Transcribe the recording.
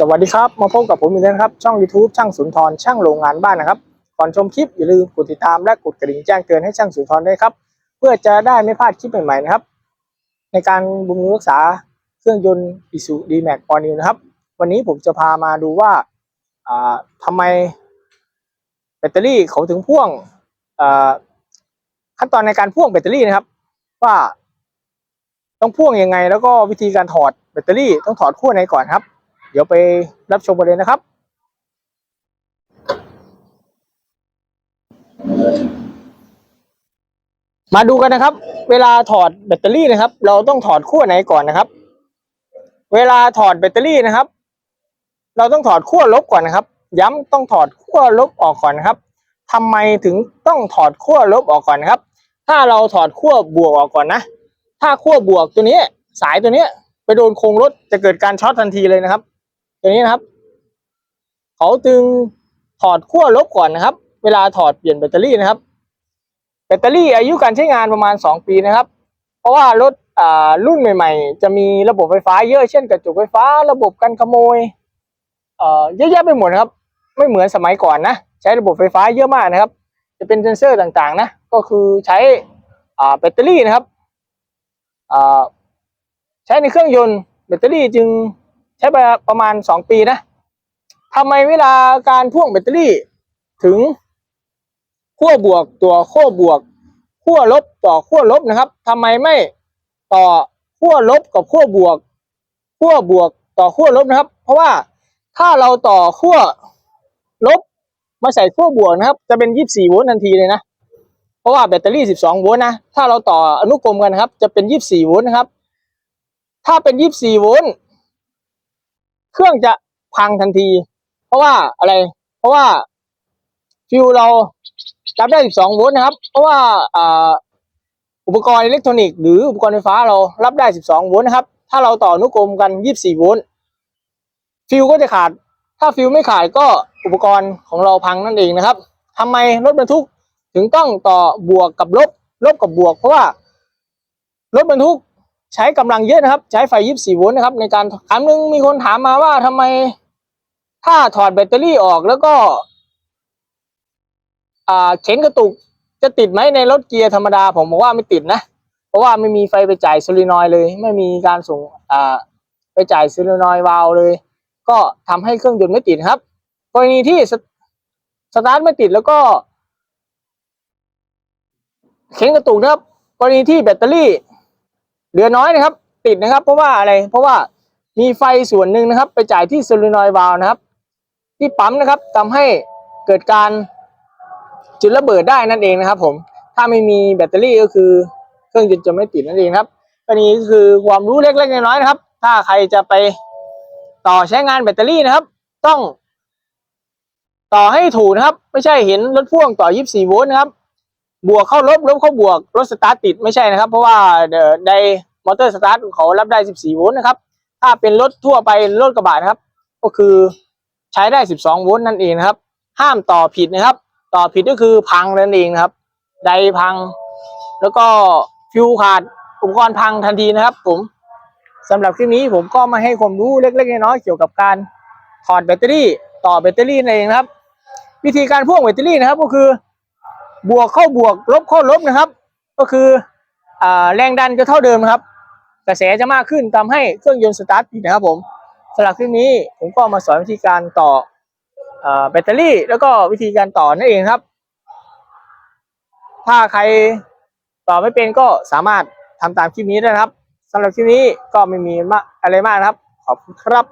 สวัสดีครับ มาพบกับผมอีกแล้วนครับ ช่อง YouTube ช่างสุนทรช่างโรงงานบ้านนะครับ ก่อนชมคลิปอย่าลืมกดติดตามและกดกระดิ่งแจ้งเตือนให้ช่างสุนทรด้วยครับ เพื่อจะได้ไม่พลาดคลิปใหม่ๆนะครับ ในการบำรุงรักษาเครื่องยนต์อิสุดีแม็กออนิวนะครับ วันนี้ผมจะพามาดูว่าอ่าทำไมแบตเตอรี่เขาถึงพ่วงขั้นตอนในการพ่วงแบตเตอรี่นะครับ ว่าต้องพ่วงยังไง แล้วก็วิธีการถอดแบตเตอรี่ต้องถอดขั้วไหนก่อนครับ เดี๋ยวไปรับชมกันเลยนะครับ มาดูกันนะครับ เวลาถอดแบตเตอรี่นะครับ เราต้องถอดขั้วไหนก่อนนะครับ เวลาถอดแบตเตอรี่นะครับ เราต้องถอดขั้วลบก่อนนะครับ ย้ำต้องถอดขั้วลบออกก่อนนะครับทำไมถึงต้องถอดขั้วลบออกก่อนนะครับ ถ้าเราถอดขั้วบวกออกก่อนนะ ถ้าขั้วบวกตัวนี้สายตัวนี้ไปโดนโครงรถจะเกิดการช็อตทันทีเลยนะครับ ตัวนี้นะครับ เขาจึงถอดขั้วลบก่อนนะครับ เวลาถอดเปลี่ยนแบตเตอรี่นะครับ แบตเตอรี่อายุการใช้งานประมาณ 2 ปีนะครับ เพราะว่ารถอ่ารุ่นใหม่ ๆ จะมีระบบไฟฟ้าเยอะเช่นกระจกไฟฟ้า ระบบกันขโมยเอ่อเยอะแยะไปหมดนะครับ ไม่เหมือนสมัยก่อนนะ ใช้ระบบไฟฟ้าเยอะมากนะครับ จะเป็นเซนเซอร์ต่างๆ นะ ก็คือใช้อ่าแบตเตอรี่นะครับอ่าใช้ในเครื่องยนต์แบตเตอรี่จึง ใช้ไปประมาณ2ปีนะทำไมเวลาการพ่วงแบตเตอรี่ถึงขั้วบวกตัวขั้วบวกขั้วลบต่อขั้วลบนะครับทำไมไม่ต่อขั้วลบกับขั้วบวกขั้วบวกต่อขั้วลบนะครับ เพราะว่าถ้าเราต่อขั้วลบมาใส่ขั้วบวกนะครับ จะเป็น 24 โวลต์ทันทีเลยนะ เพราะว่าแบตเตอรี่ 12 โวลต์นะ ถ้าเราต่ออนุกรมกันนะครับ จะเป็น 24 โวลต์นะครับ ถ้าเป็น 24 โวลต์ เครื่องจะพังทันที เพราะว่าอะไร เพราะว่าฟิวเรารับได้ 12 โวลต์นะครับ เพราะว่าอุปกรณ์อิเล็กทรอนิกส์หรืออุปกรณ์ไฟฟ้าเรารับได้ 12 โวลต์นะครับ ถ้าเราต่ออนุกรมกัน 24 โวลต์ฟิวก็จะขาด ถ้าฟิวไม่ขาดก็อุปกรณ์ของเราพังนั่นเองนะครับทำไมรถบรรทุกถึงต้องต่อบวกกับลบลบกับบวก เพราะว่ารถบรรทุก ใช้กำลังเยอะนะครับ ใช้ไฟ 24 โวลต์นะครับ ในการครั้งหนึงมีคนถามมาว่าทำไมถ้าถอดแบตเตอรี่ออกแล้วก็อเข็นกระตุกจะติดไหมในรถเกียร์ธรรมดา ผมบอกว่าไม่ติดนะ เพราะว่าไม่มีไฟไปจ่ายโซลินอยด์เลย ไม่มีการส่งอ่าไปจ่ายโซลินอยด์วาล์วเลย ก็ทำให้เครื่องยนต์ไม่ติดครับกรณีที่สตสตาร์ทไม่ติดแล้วก็เข็นกระตุกนะครับกรณีที่แบตเตอรี่ เหลือน้อยนะครับ ติดนะครับ เพราะว่าอะไร เพราะว่ามีไฟส่วนหนึ่งนะครับ ไปจ่ายที่โซลินอยด์วาล์วนะครับ ที่ปั๊มนะครับทำให้เกิดการจุดระเบิดได้นั่นเองนะครับผมถ้าไม่มีแบตเตอรี่ก็คือเครื่องยนต์จะไม่ติดนั่นเองครับอันนี้ก็คือความรู้เล็กๆน้อยๆนะครับ ถ้าใครจะไปต่อใช้งานแบตเตอรี่นะครับ ต้อง ต่อให้ถูกนะครับ ไม่ใช่เห็นรถพ่วงต่อ 24 โวลต์นะครับ บวกเข้าลบลบเข้าบวกรถสตาร์ทติดไม่ใช่นะครับ เพราะว่าในมอเตอร์สตาร์ทเขารับได้ 14 โวลต์นะครับ ถ้าเป็นรถทั่วไปรถกระบะนะครับ ก็คือใช้ได้ 12 โวลต์นั่นเองนะครับ ห้ามต่อผิดนะครับ ต่อผิดก็คือพังนั่นเองนะครับ ไดพัง แล้วก็ฟิวขาดอุปกรณ์พังทันทีนะครับ ผมสำหรับคลิปนี้ผมก็มาให้ความรู้เล็กๆน้อยๆเกี่ยวกับการถอดแบตเตอรี่ ต่อแบตเตอรี่นั่นเองนะครับ วิธีการพ่วงแบตเตอรี่นะครับก็คือ บวกเข้าบวกลบเข้าลบนะครับ ก็คืออแรงดันจะเท่าเดิมนะครับ กระแสจะมากขึ้นทำให้เครื่องยนต์สตาร์ทติดนะครับผมสำหรับคลิปนี้ผมก็มาสอนวิธีการต่ออแบตเตอรี่ แล้วก็วิธีการต่อนั่นเองครับ ถ้าใครต่อไม่เป็นก็สามารถทำตามคลิปนี้ได้นะครับสำหรับคลิปนี้ก็ไม่มีอะไรมากนะครับ ขอบคุณครับ